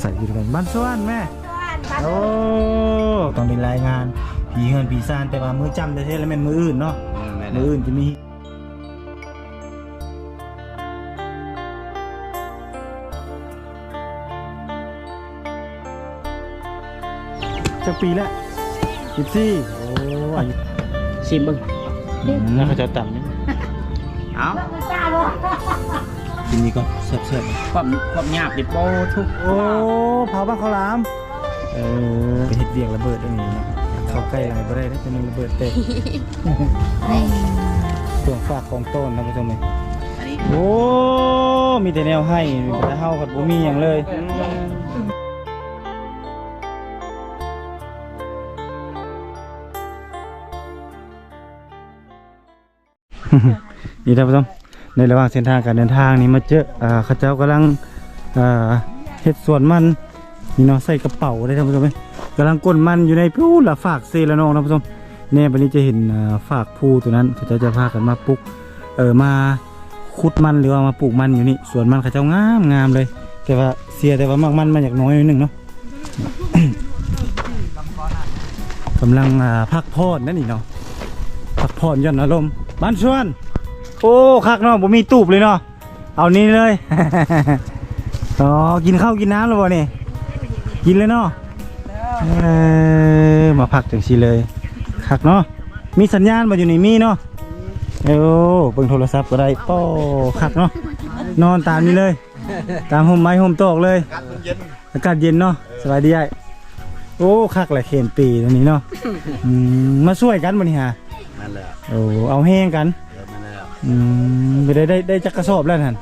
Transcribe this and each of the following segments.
ใส่อยู่ตรงบ้านสวนแม่ โอ้ตอนนี้รายงาน ผีเฮือนผีซานแต่ว่ามือจำได้ใช่แล้วแม่นมืออื่นเนาะ มืออื่นจะมีจะปีแล้วสิบสี่โอ้อายุชิมเบิ้งแล้วเขาจะต่ำนี่เอา กินนี้ก็เสิร์ฟเสิร์ฟความความหยาบดิโปทุกโอ้เผาบ้างข้าวหลามเออไปเฮ็ดเวียงระเบิดตรงนี้เนาะเข้าใกล้หลายบ่ได้แล้วจะมันระเบิดเตะช่วงฝากของต้นท่านผู้ชมเลยอันนี้โอ้มีแต่แนวให้มีแต่เฮากับบ่มีหยังเลยนี่ท่านผู้ชม ในระหว่างเส้นทางการเดินทางนี้มาเจออ่าเขาเจ้ากำลังอ่าเฮ็ดสวนมันนี่เนาะใส่กระเป๋าได้ท่านผู้ชมเอ้ยกำลังก้นมันอยู่ในพูละฝากเซละนองท่านผู้ชมแน่บัดนี้จะเห็นอ่าฝากภูตัวนั้นเขาเจ้าจะพากันมาปลูกเออมาขุดมันหรือว่ามาปลูกมันอยู่นี่สวนมันเขาเจ้างามงามเลย แต่ว่าเสียแต่ว่ามากมันมาจากน้อยนิดนึงเนาะกำลังอ่าพักผ่อนนั่นนี่เนาะพักผ่อนย่อนอารมณ์บ้านชวน โอ้คักเนาะผมมีตูบเลยเนาะเอานี่เลย อ๋อกินข้าวกินน้ำแล้วบ่เนี่ยกินเลยเนาะเออมาพักจังสีเลยคักเนาะมีสัญญาณมาอยู่นี่มีเนาะเอ้เบิ่งโทรศัพท์ก็ได้ป้อคักเนาะนอนตามนี้เลย ตามห่มไม้ห่มโตกเลยอากาศเย็นเนาะสบายดีไอ้โอ้คักแหละเข็นปีตรงนี้เนาะอืมมาช่วยกันบ่นี่ฮะนั่นแหละโอ้เอาแห้งกัน อืมไปได้ได้ได้จักกระสอบแล้วท่าน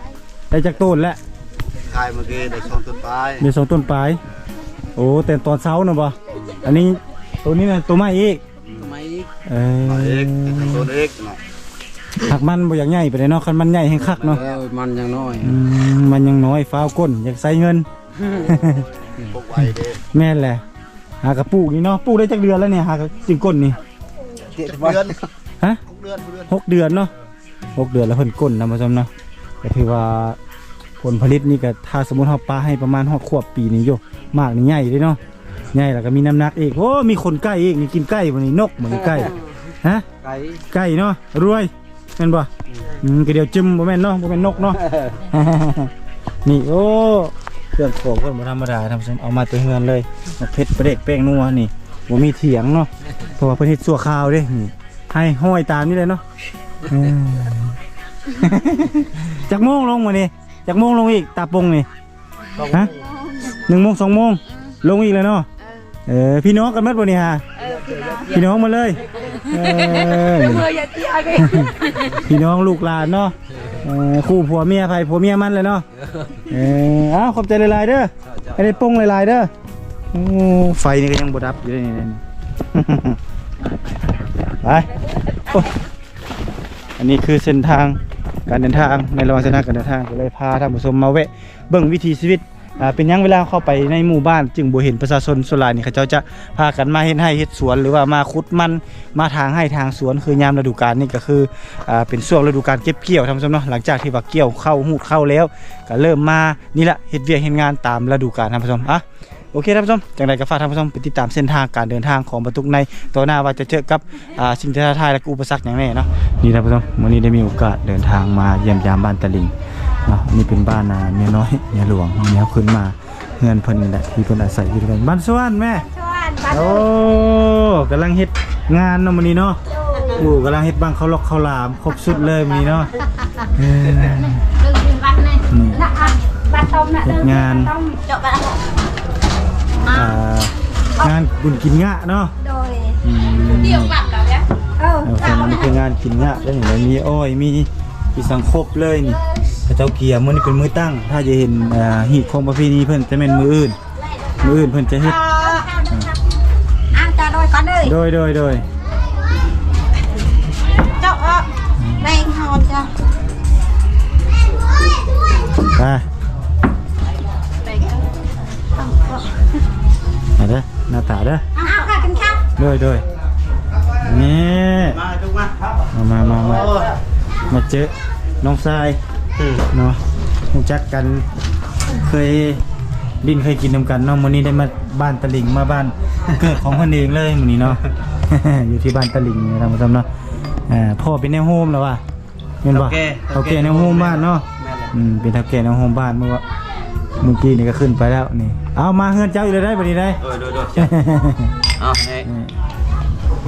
ได้จักต้นแล้วขายเมื่อกี้ได้ช่องต้นปลายเดี๋ยวสองต้นปลายโอ้แต่ตอนเช้าเนาะบ่อันนี้ตัวนี้นะตัวใหม่อีกทำไมเอมาเอกอแต่ต้นเอกเนาะหักมันบ่อยากใหญ่ไปเลยเนาะคันมันใหญ่แห้งคักเนาะเออมันยังน้อยอืมมันยังน้อยฟ้าวก้นอยากใส่เงินพวกไว้เด้แม่นแหละหากระปลูกนี่เนาะปลูกได้จักเดือนแล้วเนี่ยหากระจิงก้นนี่เจ็ดเดือนฮะหกเดือนเดือนหกเดือนเนาะ หกเดือนแล้วเพิ่นก้นนะมาชมเนาะก็ถือว่าผลผลิตนี่ก็ถ้าสมมติเฮาปาให้ประมาณหกขวบปีนี่โยมากนี่ใหญ่เลยเนาะใหญ่แล้วก็มีน้ำหนักอีกโอ้มีคนใกล้อีกนี่กินใกล้บ่นี่นกเหมือนใกล้ฮะไก่ใกล้เนาะรวยแม่นบ่อืมก็เดี๋ยวจิ้มบ่แม่นเนาะบ่แม่นนกเนาะนี่โอ้เครื่องโขกเพิ่นบ่ธรรมดาท่านผู้ชมเอามาแตัวเฮือนเลยมาเผ็ดประเด็กแป้งนัวนี่บ่มีเถียงเนาะเพราะว่าเพิ่นเฮ็ดสั่วข้าวเด้นี่ให้ห้อยตามนี่เลยเนาะเออ จากโมงลงมานี่จากโมงลงอีกตาปงนี่ฮะหนึ่งโมงสองโมงลงอีกเลยเนาะเออพี่น้องกันหมัดบ่นี่ฮะพี่น้องมาเลยเออพี่น้องลูกหลานเนาะเออคู่ผัวเมียไผผัวเมียมันเลยเนาะเอออ้าวขอบใจหลายๆเด้อให้ได้ปงหลายๆเด้อโอ้ไฟนี่ก็ยังบ่ดับอยู่เลยนี่นี่ไปโอันนี้คือเส้นทางการเดินทางในระหว่างเส้นทางการเดินทางก็เลยพาท่านผู้ชมมาแวะเบิ่งวิถีชีวิตอ่าเป็นหยังเวลาเข้าไปในหมู่บ้าน จึงบ่เห็นประชาชนส่วนหลายนี่เขาเจ้าจะพากันมาเฮ็ดให้เฮ็ดสวนหรือว่ามาขุดมันมาทางให้ทางสวนคือยามฤดูกาลนี่ก็คืออ่าเป็นช่วงฤดูกาลเก็บเกี่ยวท่านผู้ชมเนาะหลังจากที่ว่าเกี่ยวเข้าหูดเข้าแล้ว ก็เริ่มมานี่แหละเฮ็ดเวียกเฮ็ดงานตามฤดูกาลท่านผู้ชมอะ โอเคท่านผู้ชมจังไรก็ฝากท่านผู้ชมไปติดตามเส้นทางการเดินทางของบรรทุกในตัวหน้าว่าจะเจอกับอ่าสิ่งท้าทายและก็อุปสรรคอย่างแน่เนาะนี่ท่านผู้ชมวันนี้ได้มีโอกาสเดินทางมาเยี่ยมยามบ้านตะลิงเนาะนี่เป็นบ้านนาเมียน้อยเมียหลวงเมียขึ้นมาเงินเพิ่นนี่แหละที่เพิ่นอาศัยอยู่ด้วยกันบ้านสวนแม่ชวนบ้านโอ้กำลังเฮ็ดงานเนาะมื้อนี้เนาะโอ้กำลังเฮ็ดบ้างข้าวลอกข้าวหลามครบสุดเลยมื้อนี้เนาะเออดึงดึงบ้านนี่นี่นะอะบ้านต้มน่ะเฮ็ดงาน อ่างานบุญกินงะเนาะโดยอืมเดี่ยวกลับแล้วเนี่ยเออเอาคนนี้คืองานกินเนี่ยแล้วเห็นไหมมีอ้อยมีมีสังคบเลยนี่พระเจ้าเกียร์มื้อนี้เป็นมื้อตั้ง ถ้าจะเห็นอ่าหีบของประเพณีเพิ่นจะเป็นมื้ออื่น มื้ออื่นเพิ่นจะเฮ็ด อะจะโดยก่อนเลยโดยโดยโดยเจ้าเออแรงหอนจ้ะ ไป หน้าตาเด้อเอาเอาค่ะกันครับโดยโดยนี่มาทุกมามามามามามาเจอน้องทรายเนาะรู้จักกันเคยดินเคยกินนํกันเนาะมื้อนี้ได้มาบ้านตะลิงมาบ้านเกิดของเพิ่นเองเลยมื้อนี้เนาะอยู่ที่บ้านตะลิงนี่ท่านผู้ชมเนาะอ่าพ่อเป็นแนวโฮมแล้วว่ะแม่นบ่เฒ่าแก่แนวโฮมบ้านเนาะแม่นเลยอืมเป็นเฒ่าแก่แนวโฮมบ้านเมื่อว่า เมื่อกี้นี่ก็ขึ้นไปแล้วนี่ เอามาเฮือนเจ้าอยู่เลยได้บัดนี้ได้โดยโดยโดยเอาให้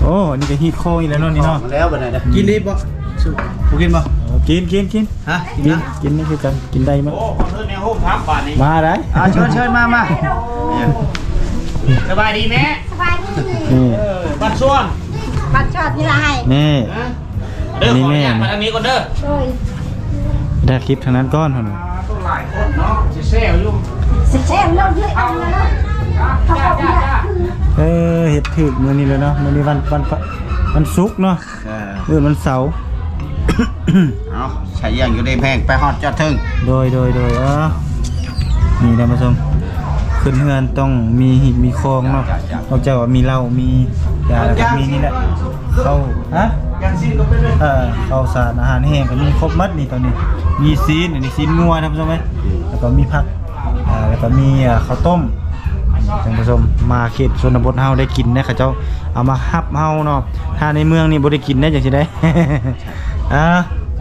โอ้นี่ก็ฮีทโคอีกแล้วเนาะนี่เนาะ มาแล้วบัดนี้เด้อกินดิบ่สุกูกินบ่เออกินกินกินฮะกินกินนี่คือกันกินได้มั้ยโอ้คนเพิ่นในห้องพักบ้านนี้มาได้อ่าเชิญเชิญมามาเนี่ยสบายดีแม่สบายดีนี่เออบ้านส่วนบัตรชอดนี่ละให้นี่ฮะเด้อนี่ขออแม่นุญาตมาทางนี้ก่อนเด้อโดยได้คลิปทางนั้นก้อนพุ่นน่ะต้องหลายคนเนาะ สิแซ่บอยู่สิเช่นเราเยอะเอาแล้วเนาะเขาบอกเนี่ยคือเออเฮ็ดถึกมื้อนี้เลยเนาะมื้อนี้วันวันวันศุกร์เนาะเออเออวันเสาร์เอาใช้อย่างอยู่ในแพงไปฮอดจอดถึงโดยโดยโดยเออนี่ท่านผู้ชมขึ้นเฮือนต้องมีหิบมีคลองเนาะนอกจากว่ามีเหล้ามียาแล้วก็มีนี่แหละเข้าฮะยังซีนก็เป็นเลยเออข้าวสารอาหารแห้งก็มีครบหมัดนี่ตอนนี้ มีซีนอันนี้ซีนงัวท่านผู้ชมไหมแล้วก็มีผักอ่าแล้วก็มีอ่าข้าวต้มท่านผู้ชมมาเขตชนบทเฮาได้กินนะเขาเจ้าเอามาฮับเฮาเนาะถ้าในเมืองนี่บ่ได้กินได้จังสิได้ อ่า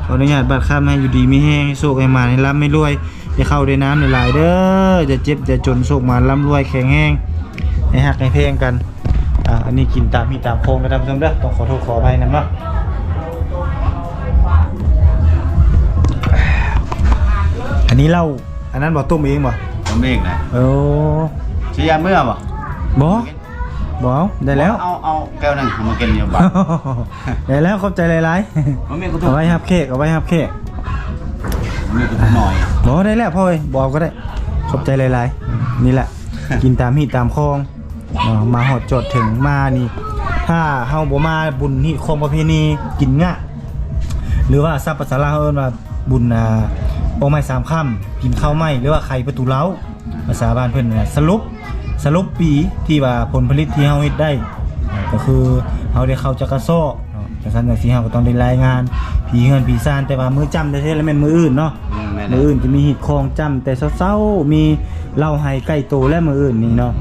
ขออนุญาตบัดคำให้อยู่ดีมีแห้งให้โชคให้มาให้ร่ำให้รวยอย่าเข้าได้น้ำหลายๆเด้อจะเจ็บจะจนโชคมาร่ำรวยแข็งแรงให้ฮักให้เพลงกันอ่าอันนี้กินตามมีตามโครงกันท่านผู้ชมเด้อต้องขอโทษขออภัยนำเนาะ นนี้เหล้าอันนั้นบ่ต้มเองบ่ผมเองนะโอ้สิยาเมื่อบ่บ่บ่เอาได้แล้วเอาเอาแก้วหนึงมากินอยู่บ่ได้แล้วขอบใจหลายผมมีกูๆทุกเอาไว้ครับเค้กเอาไว้ครับเค้กมีกูทุกหน่อยบ่ได้แล้วพ่อเอ้ยบ่เอาก็ได้ขอบใจหลายๆนี่แหละ กินตามฮีตตามคลองอ่ามาหอดจดถึงมานี่ ถ้าเฮาบ่มาบุญฮีตคลองประเพณีกินงะหรือว่าซับภาษาลาวเอิ้นว่าบุญอ่า โอไม้สามค่ำกินข้าวไหม้หรือว่าไข่ประตูเล้าภาษาบ้านเพิ่นน่ะสรุปสรุปปีที่ว่าผลผลิตที่เฮาเฮ็ดได้อ่าก็คือเฮาได้เข้าจักกะโซะเนาะจังซั่นจังซี่เฮาก็ต้องได้รายงานผีเฮือนผีซ่านแต่ว่ามื้อจำได้เท่แล้วแม่นมื้ออื่นเนาะอืมแม่นมืออื่นจะมีหิดคลองจำแต่เศร้าๆมีเหล้าไห้ไก่โตและมืออื่นนี่เนาะ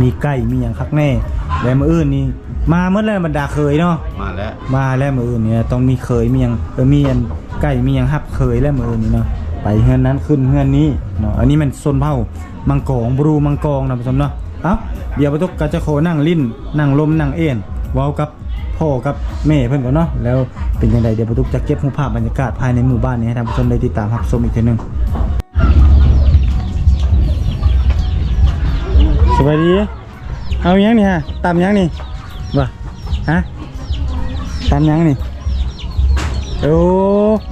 มีไก่มีอย่างคักแน่และมืออื่นนี่มาเมื่อแล้วบรรดาเคยเนาะมาแล้วมาแล้วมืออื่นเนี่ยต้องมีเคยมีอย่างเออมีอัน ไก่มีอย่างฮับเคยและมืออื่นนี่เนาะไปเฮือนนั้นขึ้นเฮือนนี้เนาะอันนี้มันโซนเผามังกองบรูมังกองนะผู้ชมเนาะเอ้าเดี๋ยวประตุกกะจะโคนั่งลิ้นนั่งลมนั่งเอ็นว้ากับพ่อกับแม่เพิ่อนก่อนเนาะแล้วเป็นยังไงเดี๋ยวประตุกจะเก็บรูปภาพบรรยากาศภายในหมู่บ้านนี้ให้ท่านผู้ชมได้ติดตามรับชมอีกทีหนึงสวัสดีเอายังนี่ฮะตำยังนี่บ่ฮะตำยังนี่โอ้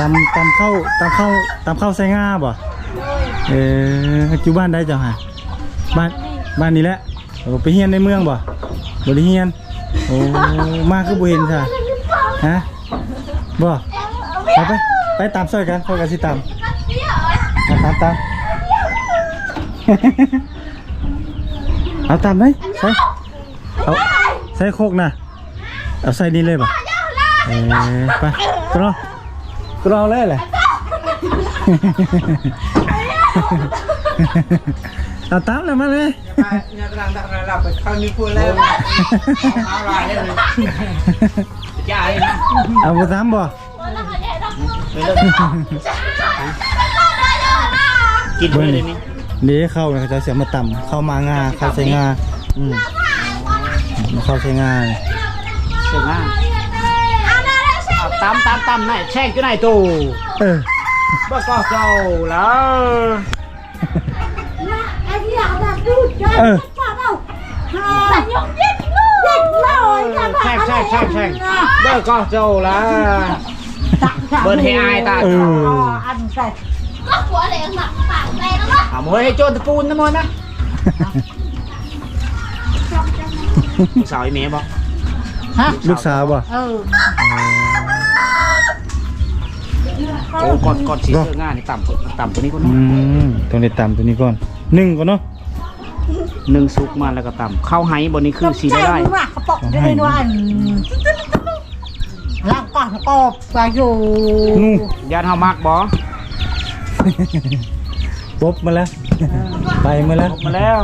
ตำตำเข้าตำเข้าตำเข้าใส่ง่าบ่เอออยู่บ้านได้เจ้าฮะบ้านบ้านนี้แหละโอ้ไปเฮียนในเมืองบ่บ่ได้เฮียนโอ้มาคือบ่เห็นค่ะฮะบ่ไปไปไปตามซอยกันเข้ากันสิตามมาตามตามเอาตามไหมใส่เอาใส่โคกนะเอาใส่นี่เลยป่ะเออไปกรอ กรอเลยแหละเอาตามเลยมาเลยเนี่ยกำลังดักเราไปเข้านี่พูดแล้วเอาลายเลยอย่าเลยนะเอาบ่ตามบ่กินเลยนี่เดี๋ยวเข้าเนี่ยเขาจะเสียมาต่ำเข้ามางาเข้าใส่งาอืมเข้าใส่งาเสร็จแล้วเอาตามตามตามไหนแช่งอยู่ไหนตู้เออบ่ก็เจ้าแล้วไอ้ที่อยากจะดูจ้าเออจ้าเอาแต่ยงยิ่งเลยยิ่งเลยจ้า แช่งแช่งแช่งแช่งบ่ก็เจ้าแล้วเบิร์นให้อายตาเอออันใส่ก็หัวเหลงหลักปากแตกแล้ว เอามวยให้ โจนตะปูนนะมวยนะลูกสาวไอ้เมย์บอกฮะลูกสาวบ่เออโอ้กอดกอดสีเสื้อง่ายนี่ต่ำกว่าต่ำกว่านี้ก็อืเนาะมต้องได้ตามตัวนี้ก่อนหนึ่งก่อนเนาะหนึ่งซุกมาแล้วก็ต่ำเข้าไฮบนนี้คือสีได้ได้ใจว่ากระป๋องได้ด้วยอันร่างก่อนกบไปอยู่นู่ยานเฮามากบอปบมาแล้ว ไปมาแล้ว มาแล้ว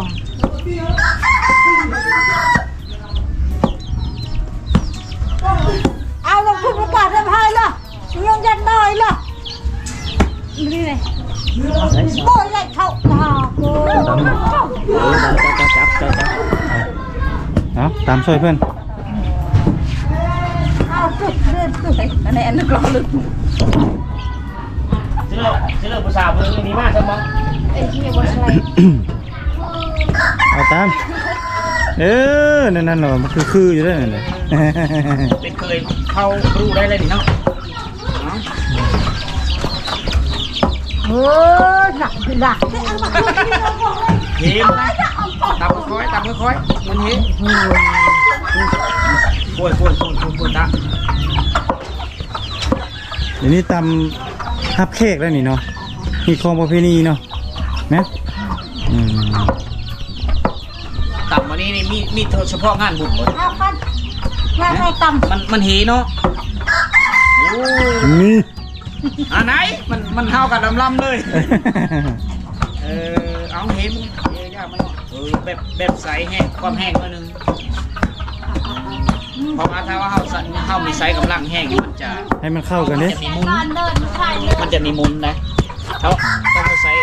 เอาลงคุณประกาศทำให้ล่ะยังยันได้ล่ะ นี่เลยโบยเลยเข้าตาโอ้ยจับจับจับจับเอาตามช่วยเพื่อนเอาสุดเดือดสุดอันนี้อันนึกรอลึกซื้อเลยซื้อเลยผู้สาวเพิ่งนี้มากใช่ไหมไอ้ที่ว่าอะไรเอาตามเออนั่นนั่นเหรอมันคือคืออยู่ด้วยนั่นน่ะเป็นเคยเข้ารู้ได้เลยนี่เนาะ เออหนักหนักเห็นตับค่อยตับค่อยมันเห็นป่วยป่วยป่วยป่วยป่วยตาเดี๋ยวนี้ตำฮับเค้กแล้วนี่เนาะมีของประเพณีเนาะนะอืมตับวันนี้นี่มีมีเฉพาะงานบุญหมดเอากันแม่ให้ตำมันมันเห็นเนาะโอ้ยนี่ อันไหนมันมันเท่ากับลำลำเลย เออเอาเห็นเยอะยากมันเออแบบแบบใสแห้งความแห้งมาหนึ่งเพราะว่าถ้าว่าเฮาสั่นเฮามีไซส์กำลังแห้งมันจะให้มันเข้ากันดิจะมีมุนนอนเดินใช่เลยมันจะมีมุนนะเขาต้องเอาไซส์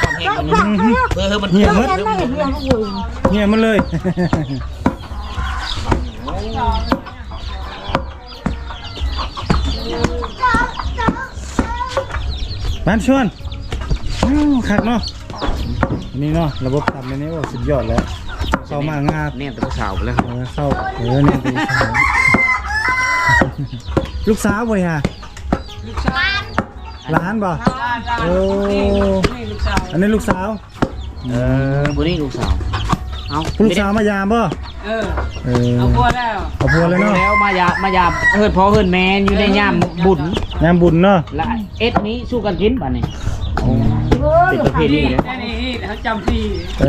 ความแห้งมันเพื่อให้มันเหี่ยเพื่มอดให้ไม่มันเห็นเรื่องอื่นเหี่ยมันเลย บ้านชวนอ้าวคักเนาะอันนี้เนาะระบบตำอันนี้โอ้สุดยอดแล้วเข้ามางาบเนี่ยแต่ผู้สาวไปแล้วเออเข้าเออเนี่ยเป็นสาวลูกสาวบ่เนี่ยหลานบ่โอ้อันนี้ลูกสาวเออบุนี่ลูกสาวเอาลูกสาวมายามบ่เออเออเอาพัวแล้วเอาพัวเลยเนาะแล้วมายามายามเฮิดพ่อเฮิดแม่อยู่ในย่ามบุญ ยามบุญเนาะและเอ็ดนี้สู้กันกินป่ะนี่เออเป็นประเภทนี้เลยเอ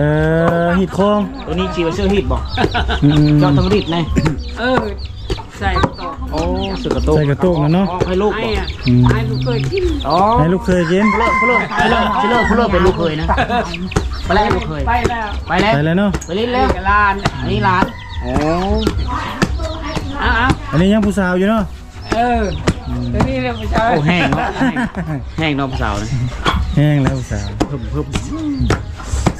อหิดโคงตัวนี้ชีวเสื้อฮีดบอกอืมเจ้าต้องรีดไงเออใส่ต่อโอ้สึกกระตุกใส่กระตุกนะเนาะอ๋อให้ลูกไอ้บอกอะอืมไอ้ลูกเคยกินอ๋อให้ลูกเคยกินเลิกเลิกเลิกเลิกเลิกเป็นลูกเคยนะไปแล้วลูกเคยไปแล้วไปแล้วไปแล้วเนาะไปเล่นแล้วกับลานอันนี้ร้านโอ้อ้าวอันนี้ยังผู้สาวอยู่เนาะเออ เดี๋ยวนี้เรียกไปเช้าโอ้แห้งเนาะแห้งแห้งเน้องสาวนะแห้งแล้วผู้สาวเพิ่มเพิ่ม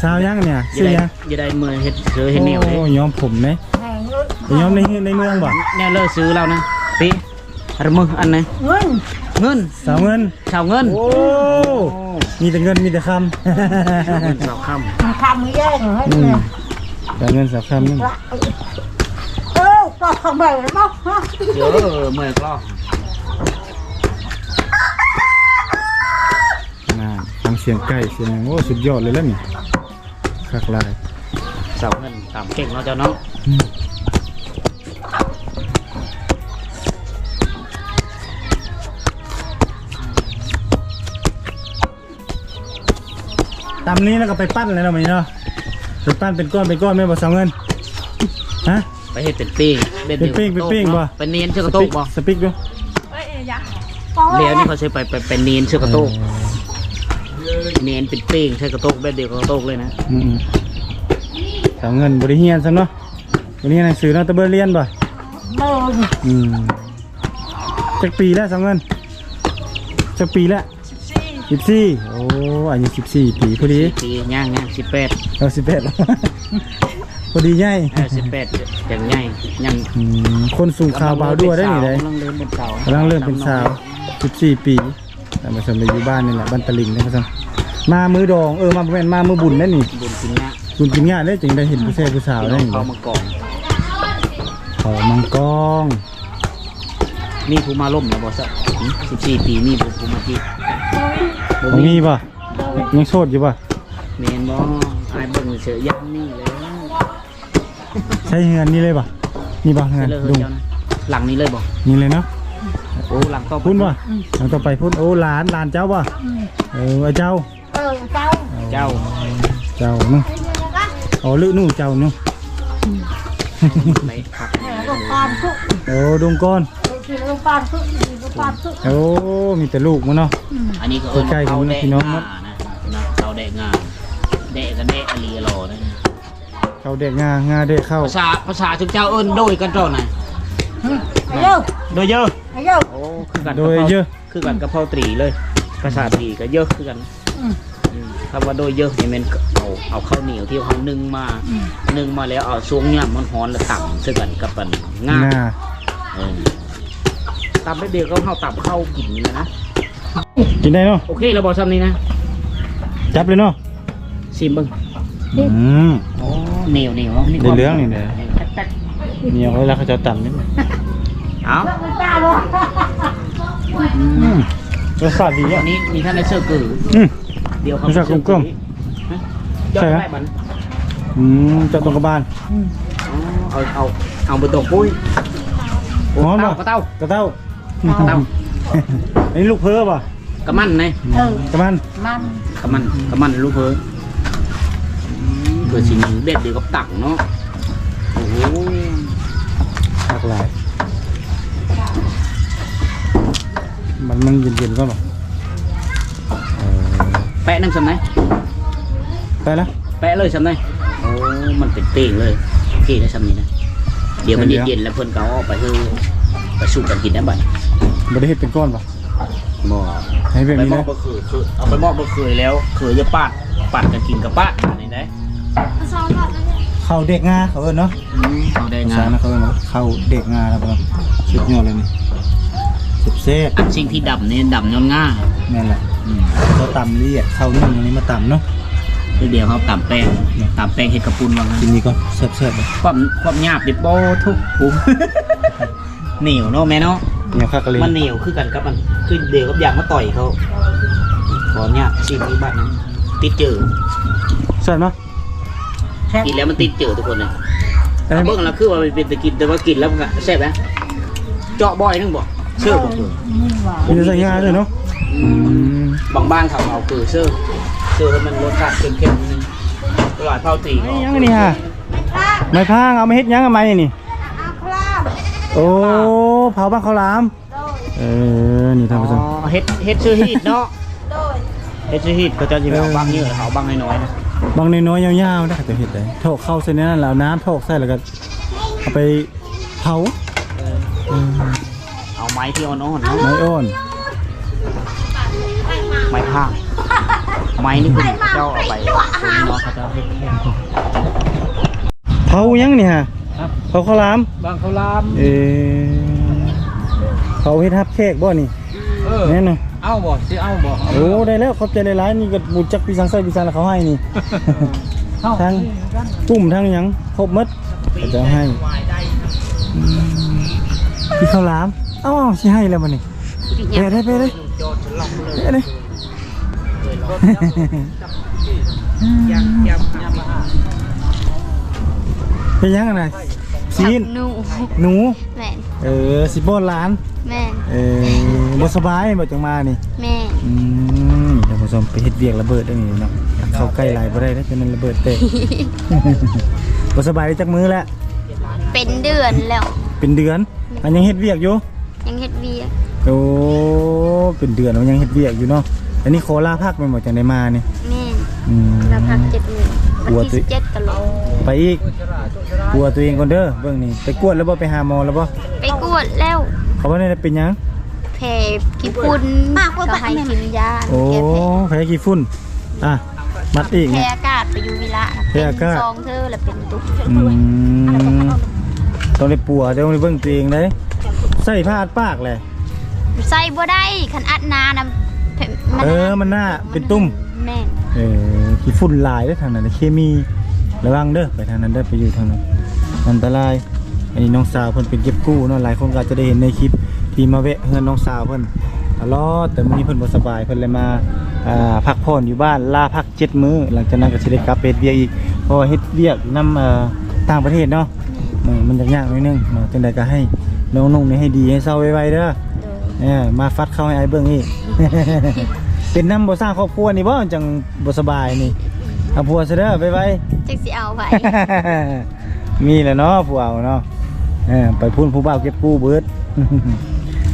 สาวยังเนี่ยอย่าชื่อได้ยังอย่าได้มือเฮ็ดเสือเฮ็ดแนวเลยโอ้ยอมผมไหมแห่งรถยอมในในเมืองบ่แนวเลิกซื้อเรานะปีระมืออันไหนเงินเงินสาวเงิน ชาวเงินโอ้ มีแต่เงินมีแต่คเงินสาวค่มันทำไม่แย่งให้ำอืเลมยแต่เงินสาวคำนั่นเออก็ทำแบบนั้นเนาะำเดี๋ยวเมื่อยกล้อน่าฟังเสียงไก่เสียงหยังโอ้สุดยอดเลยแล้วนี่คักหลายสาวเงินตามเก่งเนาะเจ้าเนาะตำนี้แล้วก็ไปปั้นเลยเนาะมันนี่เนาะไปปั้นเป็นก้อนเป็นก้อนไม่นบ่สาวเงินฮะ ไปเฮ็ดเป็นปิ้งเป็นปิ้งเป็นปิ้งบ่ เป็นเนียนเชือกกระโตกบ่สปิกดูเดี๋ยวนี่เขาใช้ไปไปเป็นเนียนเชือกกระโตกเนี ยนเป็นปิ้งใช้กระโตกแบบเดียวกับกระโตกเลยนะอืมๆสาวเงินบริเฮียนซะเนาะบริเฮียนหนังสือเนาะแตะเบอร์เรียนบ่เดินอืมจักปีแล้วสาวเงินจักปีแล้วสิบสี่โอ้อายุสิบสี่ปีพอดีปีย่างย่างสิบแปดเราสิบแปดแล้ว พอดีใหญ่เออสิบแปดอย่างใหญ่ยังอืมคนสูงข่าวบาวด้วยได้หนิเลย กำลังเริ่มเป็นสาวกำลังเริ่มเป็นสาวสิบสี่ปีแต่มาสมไปอยู่บ้านนี่แหละบ้านตะลิงนะพ่อสัม มามือดองเออมาเป็นมามือบุญนั่นนี่บุญกินเนี้ยบุญกินง่ายเลยจึงได้เห็นผู้ชายผู้สาวได้หนิเขามากองเขามังกรมีผู้มาล่มนะบอสสิบสี่ปีมีผู้ผู้มาจีบบ่มีป่ะยังโสดอยู่ป่ะเมนบอไอ้เบิ่งเสือยันนี่เลยใช้เงินนี่เลยป่ะนี่ป่ะเงินเลยดุงเจ้านะหลังนี้เลยบอกนี่เลยเนาะโอ้หลังต่อไปพุ่นป่ะหลังต่อไปพุ่นโอ้หลานหลานเจ้าป่ะเออเอาเจ้า เออเจ้า เจ้าเจ้านู่นอ๋อลือนู่นเจ้านู่นไปครับแห่ลูกปานสุกโอ้ดงก้อนคือลูกปานสุกลูกปานสุกโอ้มีแต่ลูกมันเนาะ อันนี้ก็เอิ้นใกล้ๆกันเขานะแดงพี่น้องงานะนะเขาแดงงาเดะกันเดะอลีอรอนะเขาเด็กงางาเด็กเข้าภาษาภาษาถึงเจ้าเอิ้นโดยกันเจ้าน่ะอายุโดยเยอะอายุโอ้คือกันโดยเยอะ คือกันกับเผาตรีเลย ภาษาตรีก็เยอะคือกัน อืมคำว่าโดยเยอะนี่แมันเอาเอาข้าวเหนียวที่เขานึ่งมานึ่งมาแล้วเอาซวงย่ำมันฮ้อนแล้วต่ำซึ่งกันกับมันง่างาเออตำได้เดียวก็เข้าตับเข้ากินนี่นะกินได้เนาะโอเคเราบอกซ้ำนี้นะจับเลยเนาะซิมเบิ้งอืมโอ้เหนียวเหนียวได้เรื่องนี่เด้อแป๊กเนี่ยเวลาเขาจะตำนี่ๆเอาอืมรสชาติดีอัอะนนี้มีท่านในเสื้อกืออืม เดี๋ยวเขาไม่ใช่กลมฮะยอดใช่ไหมได้บันอืมเจะตรงกระบาลอ๋อเอาเอาเอาไปตกปุ้ยหอมป่ะกระเต้ากระเต้ากระเต้าอันนี้ลูกเพ้อป่ะกระมันไงกระมันมันกระมันกระมันลูกเพิ่งเกิดสิ่งเด็ดเดียวกับตักเนาะโอ้โหหลากหลายมันมันเย็นๆก็หรอเออ แปะนั่งสำไหนไปละแปะเลยสำไหนโอ้มันเป็นเต่งเลยโอเคได้สำนี้นะเดี๋ยวมันเดี๋ยวเย็นๆแล้วเพิ่นก็เอาไปเฮือไปสู้กันกินได้บัดไม่ได้เห็ดเป็นก้อนป่ะบ่ให้แบบไปนี้มอนะบบ่คือคือเอาไปมอบบ่เคยแล้วเคยจะปาดปัดกันกินกับปาดอันนี้ได้ซองก่อนนะเนี่ยข้าวเด็กงาเขาเอิ้นเนาะอืมเอาได้ภาษางานนะเขาเอิ้นว่าข้าวเด็กงาครับผมสุดยอดเลยนี่สุดเซ่บอันสิ่งที่ดำนี่ดำย้อนง่าๆนั่นแหละอืม เขาตำเลียดข้าวนึ่งอันนี้มาตำเนาะคือเดียวเขาตำแป้งตำแป้งเฮ็ดกระปุนว่างั้นกินนี้ก่อนแซ่บๆเลยความความหยาบดิโป้ทุกปุ้มเหนียวเนาะแม่เนาะเนี่ยข้าวกะหรี่มันเหนียวคือกันกับมันคือเดียวกับอย่างมาต่อยเขาขอเนี่ยชิมที่บ้านนั้นติดเจอแซ่บเนาะกินแล้วมันติดเจอทุกคนเลยเอ้ยเบิ่งแล้วคือว่ามันเป็นตะกินแต่ว่ากินแล้วมันก็แซ่บไหมเจาะบ่อยนึงบอกเชื่อบอกคือมีแต่ใส่งาเลยเนาะอืม บางบ้านเขาเอาคือเชื่อเชื่อให้มันรสชาติเค็มๆนิดนึงอร่อยเผาตีไอ้ยังไงนี่ฮะไม้พางเอามาเฮ็ดยังกับไม้นี่อาคลามโอ้เผาบ้างข้าวหลามเออนี่ท่านผู้ชมอ๋อเฮ็ดเฮ็ดชื่อฮีดเนาะโดยเฮ็ดชื่อฮีดเขาจะยิงเอาบางเยอะเขาบางน้อยๆนะบางน้อยๆยาวๆนะแต่เฮ็ดได้โถกเข้าเส้นนั้นแล้วน้ำโถกใส่แล้วก็เอาไปเผาเออเอาไม้ที่อ่อนๆเนาะไม้อ่อน ไม้ผ้าไม้นี่คือเจ้าเอาไปตัวนี้เนาะเขาจะเฮ็ดแค่เผายังนี่ฮะเผาข้าวหลามบางเขาลามเออเผาเฮ็ดฮับเค้กบ่นี่เออแน่นอนเอาบ่สิเอาบ่เอาโอ้ได้แล้วขอบใจหลายๆนี่ก็บูจักปีสังไส้ปีสังแล้วเขาให้นี่ เอาทั้งกุ้มทั้งหยังครบหมดเขาจะให้อืมพี่ข้าวหลามเอ้าสิให้แล้วมันนี่ไปได้ไปได้ไปได้ยังยังยังมา เป็นยังไงซีนหนูหนูแม่นเออสิบอนหลาน แม่นเออบ่สบายบ่จังมานี่แม่นอืมท่านผู้ชมไปเฮ็ดเวียกระเบิดได้นี่เนาะเข้าใกล้หลายบ่ได้แล้วจะมันระเบิดเตะบ่สบายได้จักมื้อแล้วเป็นเดือนแล้ว เป็นเดือนอันยังเฮ็ดเวียกอยู่ยังเฮ็ดเวียกโอ้เป็นเดือนแล้วยังเฮ็ดเวียกอยู่เนาะ อันนี้ขอลาพักแม่นบ่จังได้มานี่แม่นอืม เราพักเจ็ดมื้อหัววันติที่สิบเจ็ดก็ลงไปอีกกลัวตัวเองก่อนเด้อเบิ่งนี่ไปกวดแล้วบ่ไปหาหมอแล้วบ่ไปกวดแล้วเขาว่าได้เป็นหยัง แผลกี่ปุ่นก็ให้กินยาโอ้แก้แผลแพ้กี่ฝุ่นอะ มัดอีกแพ้เนี่ย อากาศไปอยู่วิระนะแพ้อากาศเป็นซองเธอแล้วเป็นตุ๊กอืมต้องได้ปัวเดี๋ยวได้เบิ่งตัวเองได้ใส่ผ้าอัดปากเลย ใส่บ่ได้คันอัดนานำแผลมัน เออมันหน้าเป็นตุ่มแม่นเออขี้ฝุ่นหลายเด้อทางนั้นเคมีระวังเด้อไปทางนั้นเด้อไปอยู่ทางนั้นอันตรายอันนี้น้องสาวเพิ่นเป็นเก็บกู้เนาะหลายคนก็อาจจะได้เห็นในคลิปที่มาแวะเฮือนน้องสาวเพิ่นตลอดแต่มื้อนี้เพิ่นบ่สบายเพิ่นเลยมาอ่าพักผ่อนอยู่บ้านลาพักเจ็ดมื้อหลังจากนั้นก็สิได้กลับไปเฮ็ดเวียกอีกเพราะว่าเฮ็ดเวียกนำเอ่อต่างประเทศเนาะเออมันยากๆหน่อยนึงเนาะจังใดก็ให้น้องๆนี่ให้ดีให้เศร้าไวๆเด้อโดย เออมาฟัดเข้าให้ไอ้เบิ่งอีก เป็นน้ำบ่สร้างครอบครัวนี่บ่จังบ่สบายนี่เอาผัวซะเด้อไวๆจักสิเอาไว้ มีแหล้วเนาะผู้เอาเนาะเออไปพุ่นผู้บ่าวเก็บกู้เบิด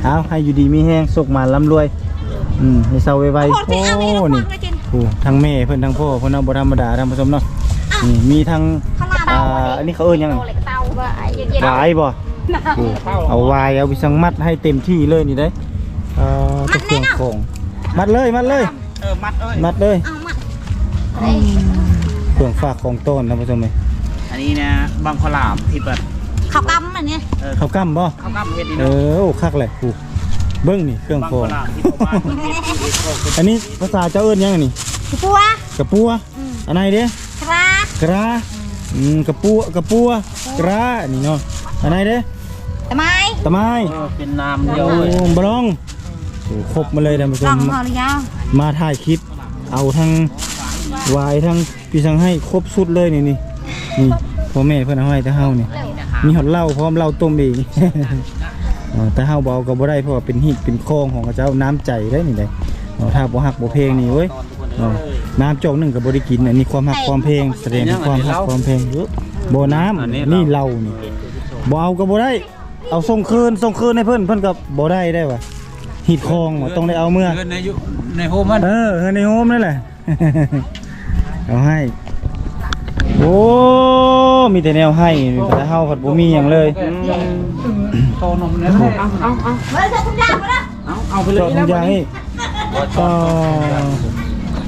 เอาให้อยู่ดีมีแห้งสุกมาร่ำรวย อืมให้เศร้าไวๆโอ้นี่โอ้ทั้งแม่เพิ่นทั้งพ่อเพิ่นเอาบ่ธรรมดาท่านผู้ชมเนาะนี่มีทั้งข้างหน้าอ่าเบาอันนี้เขาเอิ้นหยังโตเหล็กเตาว่าไอ้เย็นวายบ่ โอ้เอาวายเอาไปสังมัดให้เต็มที่เลยนี่ได้เอ่อตะเครื่องของมัดเลยมัดเลย เออมัดเอ้ยมัดเลยเอามาเอ้ยเครื่องฝากของต้นท่านผู้ชมเอ้ยอันนี้นะบางขลามที่แบบข้าวกำอันเนี้ยเขากำบ่ข้าวกล้ำเฮ็ดนี่เอเนาะอโอ้คักเลยโอ้เบิ่งนี่เครื่องบางขอขงลามที่เขาบ้านที่เขาเป็นอันนี้ภาษาเจ้าเอิ้นหยังอันนี้ปัวกระปัวอันไหนเด้ครากระอืมกระปัวกระปัวกระนี่เนาะอันไหนเด้ ทำไมตะไม้เออเป็นน้ำเดียวโอ้เลยบลองโอ้ครบมาเลยท่านผู้ชลองม พอหรือยังมาถ่ายคลิป เอาทั้งวายทั้งพี่สังให้ครบสุดเลยนี่นี่นี่พ่อแม่เพิ่นเอาให้แต่เฮานี่มีหอดเหล้าพร้อมเหล้าต้มเองอ๋อแต่เฮาเบเอาก็บ่ได้เพราะว่าเป็นหิดเป็นคลองของเขาเจ้าน้ำใจได้นี่ได้อ๋อถ้าบ่ฮักบ่เพลงนี่เว้ยอ๋อน้ำจอกหนึงก็บ่ได้กินอันนี้ความฮักความเพลงแสดงถึงความฮักความเพลงเยอะบ่น้ำนี่เหล้านี่บ่เอาก็บ่ได้ เอาส่งคืนส่งคืนให้เพิ่นเพิ่นก็บ่ได้ได้ว่ะหิดคลองบ่ต้องได้เอาเมื่อ เงินในยุในโฮมมันเออในโฮมนั่นแหละ เอาให้ โอ้ มีแต่แนวให้แต่เฮาผัดบ่มีหยังเลยโตนมเนี่ยเอาเอาเอาเฮ้ยเธอทุกอย่างไปแล้วเอาเอาไปเลจอยดทุกอย่างให้ก็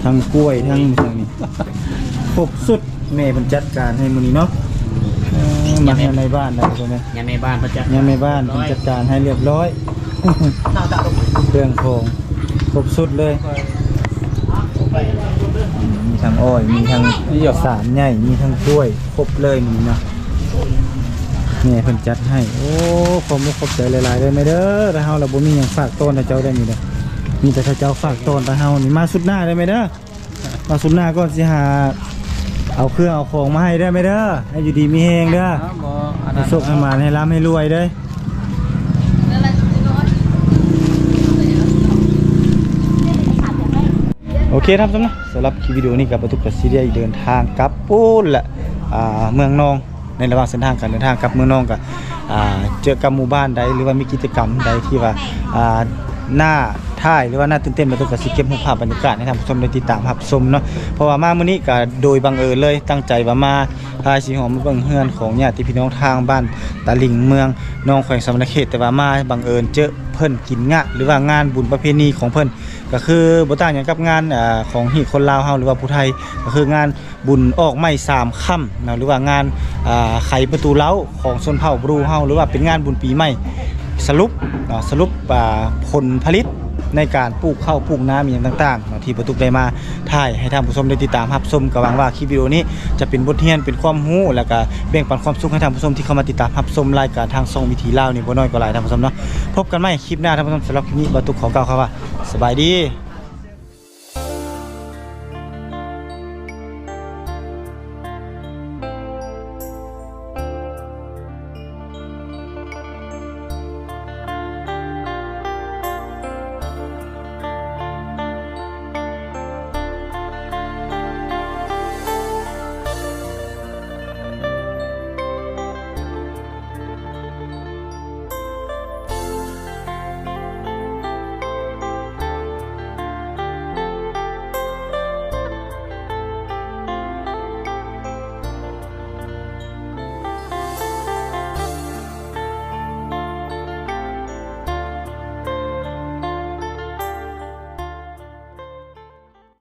ทั้งกล้วยทั้งทั้งนี้ครบสุดแม่เพิ่นจัดการให้มื้อนี้เนาะเออ มาให้ในบ้านได้ใช่ไหมยังในบ้านเขาจะยังในบ้านเพิ่นจัดการให้เรียบร้อย เครื่องโครงครบสุดเลย มีทั้งอ้อย มีทั้งสารใหญ่ มีทั้งกล้วย ครบเลยนี่เนาะนี่เพิ่นจัดให้ โอ้ผมบ่ครบใจหลายๆเลยไหมเด้อแต่เฮาเราบ่มีหยังฝากต้นให้เจ้าได้มีเด้อมีแต่ถ้าเจ้าฝากต้นแต่เฮานี่มาสุดหน้าได้ไหมเด้อมาสุดหน้าก่อนสิหา เอาเครื่องเอาของมาให้ได้ไหมเด้อให้อยู่ดีมีแฮงเด้อบ่อันให้นั้นโชคให้หมานให้ร่ำให้รวยเด้อโอเคครับสำหรับสำหรับคลิปวิดีโอนี้กับประตุกกับซีเรียเดินทางกลับปูนแหละอ่าเมืองนองในระหว่างเส้นทางการเดินทางกลับเมืองนองกับอ่าเจอกับหมู่บ้านใดหรือว่ามีกิจกรรมใดที่ว่าอ่า หน้าท่ายหรือว่าหน้าตื่นเต้นประตุกกับสิเก็บภาพบรรยากาศให้ท่านผู้ชมได้ติดตามรับชมเนาะเพราะว่ามามื้อนี้ก็โดยบังเอิญเลยตั้งใจว่ามาพาสีหอมมาเบิ่งเฮือนของญาติพี่น้องทางบ้านตาลิงเมืองน้องแขวงสมณเขตแต่ว่ามาบังเอิญเจอเพิ่นกินงะหรือว่างานบุญประเพณีของเพิ่นก็คือบ่ต่างหยังกับงานอของฮีคนลาวเฮาหรือว่าผู้ไทยก็คืองานบุญออกไม้สามค่ำนะหรือว่างานไขประตูเล้าของชนเผ่าบรูเฮาหรือว่าเป็นงานบุญปีใหม่ สรุปสรุปผลผลิตในการปลูกข้าวปลูกน้ำอย่างต่างๆที่ประตุกได้มาถ่ายให้ท่านผู้ชมได้ติดตามรับชมก็หวังว่าคลิปวิดีโอนี้จะเป็นบทเรียนเป็นความรู้และก็แบ่งปันความสุขให้ท่านผู้ชมที่เข้ามาติดตามรับชมรายการทางทรงวิถีเลานี่บ่น้อยก็หลายท่านผู้ชมเนาะพบกันใหม่คลิปหน้าท่านผู้ชมสำหรับคลิปนี้ประตุกขอกล่าวคำว่าสบายดี